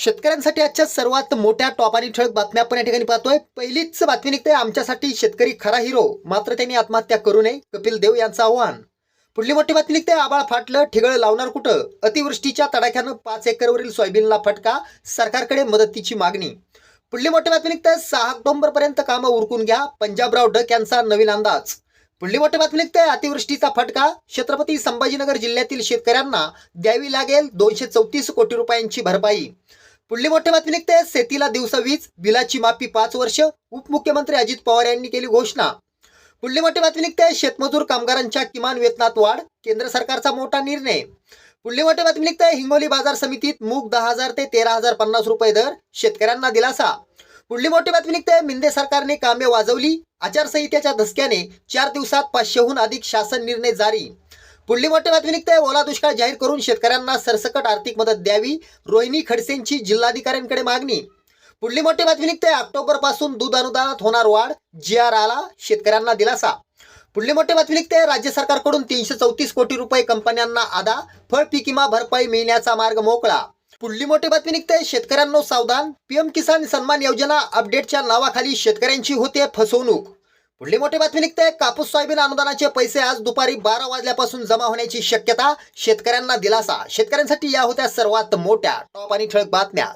शेतकऱ्यांसाठी आजच्या सर्वात मोठ्या टॉप आणि ठळक बातम्या आपण या ठिकाणी पाहतोय. पहिलीच बातमी निघते आमच्यासाठी शेतकरी खरा हिरो. मात्र त्यांनी आत्महत्या करू नये कपिल देव यांचं आव्हान. पुढली मोठी बातमी निघते आबाळ फाटलं ठिगळ लावणार कुठं? अतिवृष्टीच्या तडाख्यानं पाच एकरवरील सोयाबीनला फटका सरकारकडे मदतीची मागणी. पुढली मोठी बातमी निघते सहा ऑक्टोबर पर्यंत कामं उरकून घ्या पंजाबराव डक यांचा नवीन अंदाज. पुढली मोठी बातमी निघते अतिवृष्टीचा फटका छत्रपती संभाजीनगर जिल्ह्यातील शेतकऱ्यांना द्यावी लागेल दोनशे चौतीस कोटी रुपयांची भरपाई. पुढली मोठी बातमी निघते. शेतीला दिवसा वीज बिलाची माफी पाच वर्ष उपमुख्यमंत्री अजित पवार यांनी केली घोषणा. पुढली मोठी बातमी निघते. शेतमजूर कामगारांच्या किमान वेतनात वाढ केंद्र सरकारचा मोठा निर्णय. पुढली मोठी बातमी निघते. हिंगोली बाजार समितीत मूग दहा हजार ते तेरा हजार पन्नास रुपये दर शेतकऱ्यांना दिलासा. पुढली मोठी बातमी निघते. मिंदे सरकारने कामे वाजवली. आचारसंहितेच्या धसक्याने चार दिवसात पाचशेहून अधिक शासन निर्णय जारी. पुढली मोठ्या बातमी निघते. ओला दुष्काळ जाहीर करून शेतकऱ्यांना सरसकट आर्थिक मदत द्यावी. रोहिणी खडसेंची जिल्हाधिकाऱ्यांकडे मागणी. पुढली मोठी बातमी निघते. ऑक्टोबरपासून दूध अनुदानात होणार वाढ. जी आर आला शेतकऱ्यांना दिलासा. पुढली मोठी बातमी निघते. राज्य सरकारकडून तीनशे चौतीस कोटी रुपये कंपन्यांना आदा. फळ पीक विमा भरपाई मिळण्याचा मार्ग मोकळा. पुढली मोठी बातमी निघते. शेतकऱ्यांना सावधान. पीएम किसान सन्मान योजना अपडेटच्या नावाखाली शेतकऱ्यांची होते फसवणूक. पुढली मोठी बातमी निघते. कापूस सोयाबीन अनुदानाचे पैसे आज दुपारी बारा वाजल्यापासून जमा होण्याची शक्यता शेतकऱ्यांना दिलासा. शेतकऱ्यांसाठी या होत्या सर्वात मोठ्या टॉप आणि ठळक बातम्या.